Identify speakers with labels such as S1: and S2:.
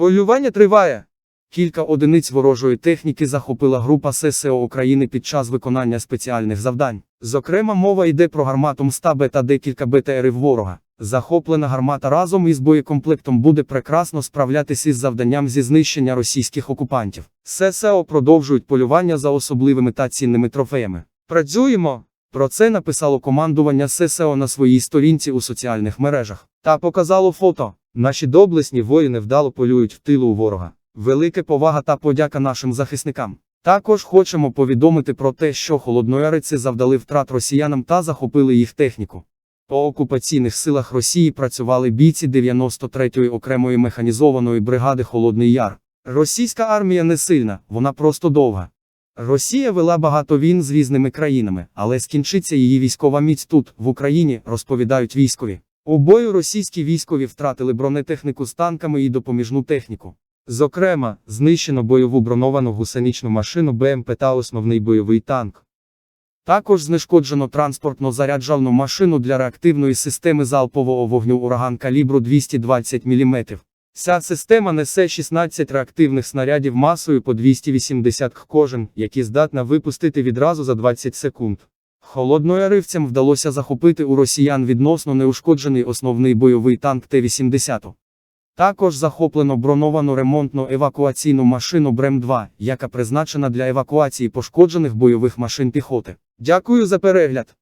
S1: Полювання триває. Кілька одиниць ворожої техніки захопила група ССО України під час виконання спеціальних завдань. Зокрема, мова йде про гармату МСТА та декілька БТРів ворога. Захоплена гармата разом із боєкомплектом буде прекрасно справлятися із завданням зі знищення російських окупантів. ССО продовжують полювання за особливими та цінними трофеями. Працюємо! Про це написало командування ССО на своїй сторінці у соціальних мережах та показало фото. Наші доблесні воїни вдало полюють в тилу у ворога. Велике повага та подяка нашим захисникам. Також хочемо повідомити про те, що холоднояриці завдали втрат росіянам та захопили їх техніку. По окупаційних силах Росії працювали бійці 93-ї окремої механізованої бригади Холодний Яр. Російська армія не сильна, вона просто довга. Росія вела багато війн з різними країнами, але скінчиться її військова міць тут, в Україні, розповідають військові. У бою російські військові втратили бронетехніку з танками і допоміжну техніку. Зокрема, знищено бойову броновану гусеничну машину БМП та основний бойовий танк. Також знешкоджено транспортно заряджану машину для реактивної системи залпового вогню ураган калібру 220 мм. Ця система несе 16 реактивних снарядів масою по 280 х кожен, які здатна випустити відразу за 20 секунд. Холоднояривцям вдалося захопити у росіян відносно неушкоджений основний бойовий танк Т-80. Також захоплено броновану ремонтну евакуаційну машину БРЕМ-2, яка призначена для евакуації пошкоджених бойових машин піхоти. Дякую за перегляд!